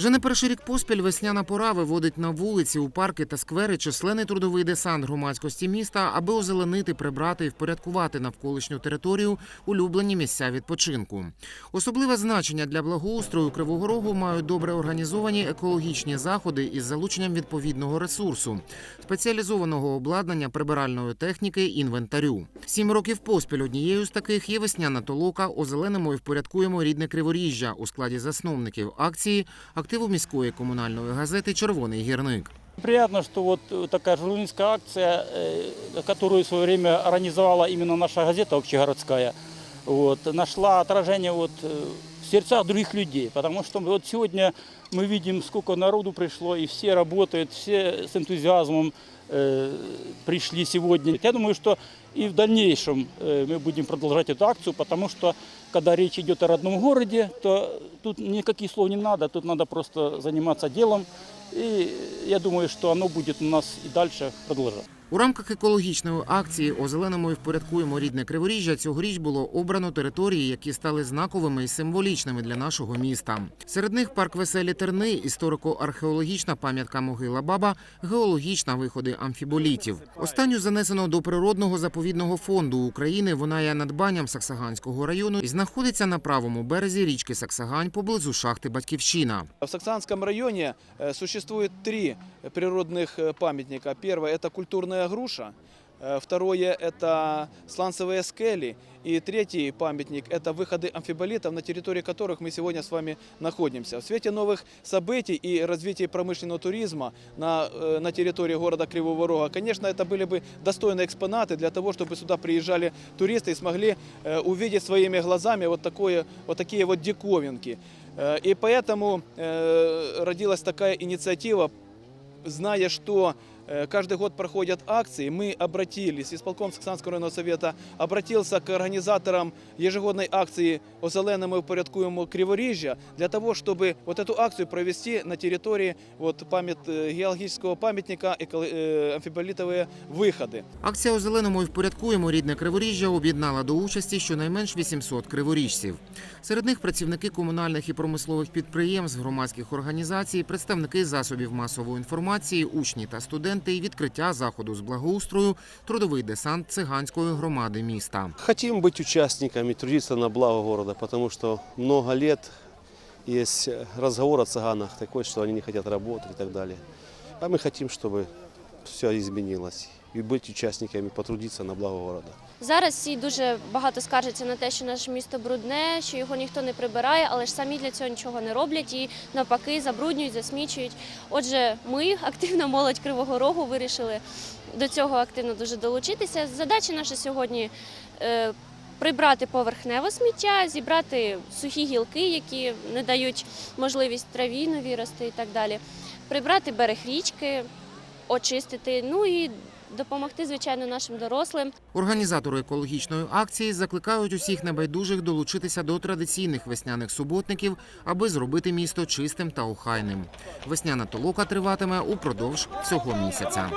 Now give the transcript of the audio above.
Вже не перший рік поспіль весняна пора виводить на вулиці, у парки та сквери численний трудовий десант громадськості міста, аби озеленити, прибрати і впорядкувати навколишню територію улюблені місця відпочинку. Особливе значення для благоустрою Кривого Рогу мають добре організовані екологічні заходи із залученням відповідного ресурсу, спеціалізованого обладнання, прибиральної техніки, інвентарю. Сім років поспіль однією з таких є весняна толока «Озеленимо і впорядкуємо рідне Криворіжжя» у складі засновників акції активу міської комунальної газети Червоний гірник. Приятно, что вот э, такая журналистская акция, э, которую в свое время организовала именно наша газета общегородская, вот, нашла отражение вот э, в сердцах других людей. Потому что вот сегодня мы видим, сколько народу пришло, и все работают, все с энтузиазмом э, пришли сегодня. Я думаю, что и в дальнейшем э, мы будем продолжать эту акцию, потому что когда речь идет о родном городе, то тут никаких слов не надо, тут надо просто заниматься делом. И я думаю, что оно будет у нас и дальше продолжаться. У рамках екологічної акції «Озеленимо і впорядкуємо рідне Криворіжжя» цьогоріч було обрано території, які стали знаковими і символічними для нашого міста. Серед них парк Веселі Терни, історико-археологічна пам'ятка Могила Баба, геологічна виходи амфіболітів. Останню занесено до природного заповідного фонду України. Вона є надбанням Саксаганського району і знаходиться на правому березі річки Саксагань поблизу шахти Батьківщина. В Саксанском районе э, существует три природных э, памятника. Первое – это культурная груша. Э, Второе – это сланцевые скели. И третий памятник – это выходы амфиболитов, на территории которых мы сегодня с вами находимся. В свете новых событий и развития промышленного туризма на, э, на территории города Кривого Рога, конечно, это были бы достойные экспонаты для того, чтобы сюда приезжали туристы и смогли э, увидеть своими глазами вот, такое, вот такие вот диковинки. И поэтому родилась такая инициатива, зная, что каждый год проходят акции, мы обратились, исполком Саксанского районного совета обратился к организаторам ежегодной акции «Озеленимо и упорядкуємо Криворіжжя» для того, чтобы вот эту акцию провести на территории вот, памят, э, геологического памятника эко- э, амфиболитовые выходы. Акція «Озеленимо і впорядкуємо рідне Криворіжжя» об'єднала до участі щонайменш 800 криворіжців. Серед них працівники комунальних і промислових підприємств, громадських організацій, представники засобів масової інформації, учні та студенти і відкриття заходу з благоустрою трудовий десант циганської громади міста. Хотим быть участниками, трудиться на благо города, потому что много лет есть разговор о цыганах такой, что они не хотят работать и так далее. А мы хотим, чтобы все изменилось и быть участниками, потрудиться на благо города. Зараз всі дуже багато скаржаться на те, що наше місто брудне, що його ніхто не прибирає, але ж самі для цього нічого не роблять і навпаки забруднюють, засмічують. Отже, ми, активна молодь Кривого Рогу, вирішили до цього активно дуже долучитися. Задача наша сьогодні е, прибрати поверхневе сміття, зібрати сухі гілки, які не дають можливість траві нові рости і так далі, прибрати берег річки, очистити, ну і допомогти, звичайно, нашим дорослим. Організатори екологічної акції закликають усіх небайдужих долучитися до традиційних весняних суботників, аби зробити місто чистим та охайним. Весняна толока триватиме упродовж цього місяця.